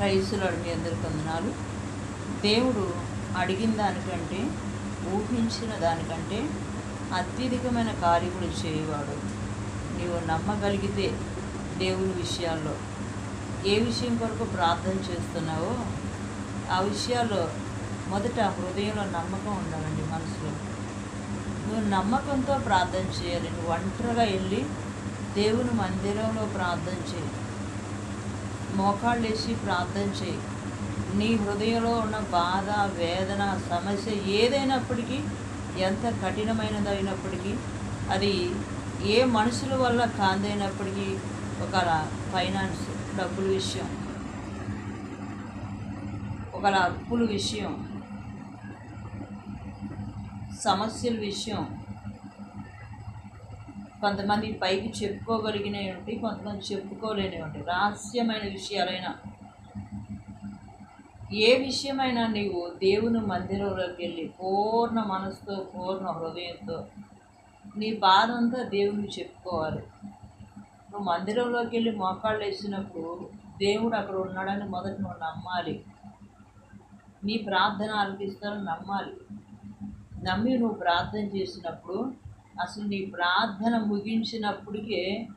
రైసులు మీ అందరికి వందనాలు. దేవుడు అడిగిన దానికంటే ఊహించిన దానికంటే అత్యధికమైన కార్యములు చేయవాడు. నీవు నమ్మగలిగితే దేవుని విషయాల్లో ఏ విషయం కొరకు ప్రార్థన చేస్తున్నావో ఆ విషయాల్లో మొదట హృదయంలో నమ్మకం ఉండాలండి మనసులో. నువ్వు నమ్మకంతో ప్రార్థన చేయాలి. నువ్వు ఒంటరిగా వెళ్ళి దేవుని మందిరంలో ప్రార్థన చేయి. మోకాళ్ళు వేసి ప్రార్థన చేయి. నీ హృదయంలో ఉన్న బాధ వేదన సమస్య ఏదైనప్పటికీ ఎంత కఠినమైనదైనప్పటికీ అది ఏ మనుషుల వల్ల కాందైనప్పటికీ ఒక ఫైనాన్స్ డబ్బుల విషయం ఒక అప్పుల విషయం సమస్యల విషయం కొంతమంది పైకి చెప్పుకోగలిగినవి ఉంటాయి కొంతమంది చెప్పుకోలేనివి ఉంటాయి. రహస్యమైన విషయాలైనా. ఏ విషయమైనా నీవు దేవుని మందిరంలోకి వెళ్ళి పూర్ణ మనసుతో పూర్ణ హృదయంతో నీ బాధ అంతా దేవునికి చెప్పుకోవాలి. నువ్వు మందిరంలోకి వెళ్ళి మోకాళ్ళు వేసినప్పుడు దేవుడు అక్కడ ఉన్నాడని మొదట నువ్వు నమ్మాలి. నీ ప్రార్థన ఆలపిస్తానని నమ్మాలి. నమ్మి నువ్వు ప్రార్థన చేసినప్పుడు అసలు నీ ప్రార్థన ముగించినప్పటికే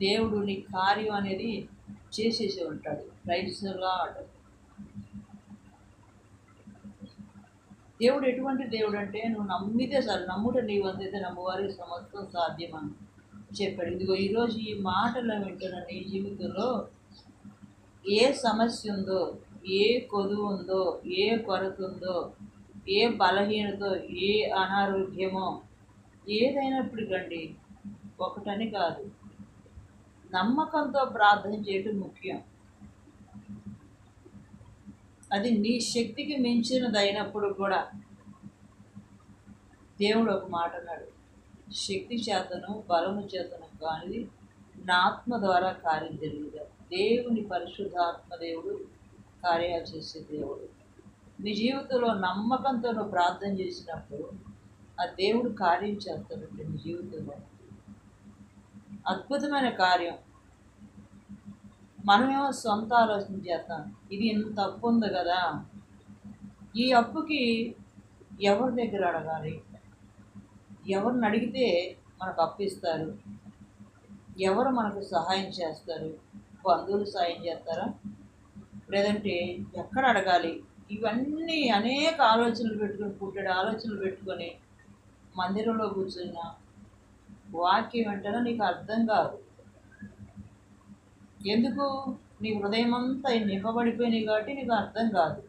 దేవుడు నీ కార్యం అనేది చేసేసి ఉంటాడు. రైట్స్ లాడ్ దేవుడు ఎటువంటి దేవుడు అంటే నువ్వు నమ్మితే సార్ నమ్ముట నీ వందైతే నమ్మవారి సమస్తం సాధ్యమని చెప్పాడు. ఇదిగో ఈరోజు ఈ మాటలు వింటున్న నీ జీవితంలో ఏ సమస్య ఉందో ఏ కొదువు ఉందో ఏ కొరత ఉందో ఏ బలహీనతో ఏ అనారోగ్యమో ఏదైనప్పటికండి ఒకటని కాదు. నమ్మకంతో ప్రార్థన చేయటం ముఖ్యం. అది నీ శక్తికి మించినది అయినప్పుడు కూడా దేవుడు ఒక మాట అన్నాడు. శక్తి చేతను బలము చేతను కానీ నా ఆత్మ ద్వారా కార్యం జరుగుతుంది దేవుని పరిశుద్ధాత్మ దేవుడు కార్యాలు చేసే దేవుడు. నీ జీవితంలో నమ్మకంతో నువ్వు ప్రార్థన చేసినప్పుడు ఆ దేవుడు కార్యం చేస్తాడండి మీ జీవితంలో. అద్భుతమైన కార్యం. మనమేమో సొంత ఆలోచన చేస్తాం. ఇది ఇంత అప్పు ఉంది కదా. ఈ అప్పుకి ఎవరి దగ్గర అడగాలి? ఎవరిని అడిగితే మనకు అప్పు ఇస్తారు? ఎవరు మనకు సహాయం చేస్తారు? బంధువులు సహాయం చేస్తారా? లేదంటే ఎక్కడ అడగాలి? ఇవన్నీ అనేక ఆలోచనలు పెట్టుకొని పుట్టడు ఆలోచనలు పెట్టుకొని మందిరంలో కూర్చున్న. వాక్యం వెంటనే నీకు అర్థం కాదు. ఎందుకు? నీ హృదయం అంతా నింపబడిపోయినాయి కాబట్టి నీకు అర్థం కాదు.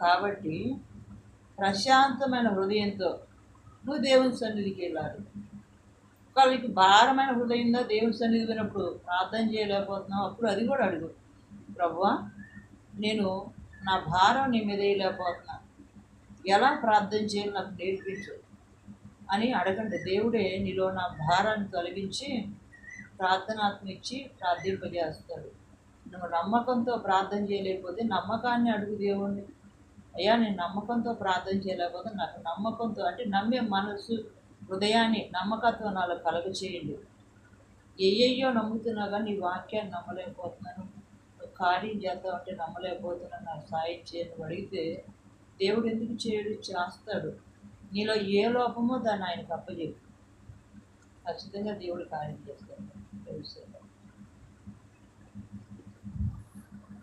కాబట్టి ప్రశాంతమైన హృదయంతో నువ్వు దేవుని సన్నిధికి వెళ్ళాలి. ఒకవేళ భారమైన హృదయంగా దేవుని సన్నిధి పోయినప్పుడు ప్రార్థన చేయలేకపోతున్నావు అప్పుడు అది కూడా అడుగు. ప్రవ్వా నేను నా భారం నీ మీద వేయలేకపోతున్నా. ఎలా ప్రార్థన చేయాలి నాకు నేర్పించు. అని అడగండి. దేవుడే నీలో నా భారాన్ని తొలగించి ప్రార్థనాత్మిచ్చి ప్రార్థింపజేస్తాడు. నువ్వు నమ్మకంతో ప్రార్థన చేయలేకపోతే నమ్మకాన్ని అడుగు దేవుణ్ణి. అయ్యా నేను నమ్మకంతో ప్రార్థన చేయలేకపోతే నాకు నమ్మకంతో అంటే నమ్మే మనసు హృదయాన్ని నమ్మకంతో నాలో కలుగ చేయండి ఏయ్యో నమ్ముతున్నా కానీ నీ వాక్యాన్ని నమ్మలేకపోతున్నాను. నువ్వు కార్యం చేద్దామంటే నమ్మలేకపోతున్నాను. నాకు సాయం చేయను అడిగితే దేవుడు ఎందుకు చేయడు? చేస్తాడు. నీలో ఏ లోపమో దాన్ని ఆయనకు అప్పచెప్పు ఖచ్చితంగా దేవుడు కార్యం చేస్తాడు. తెలుసు.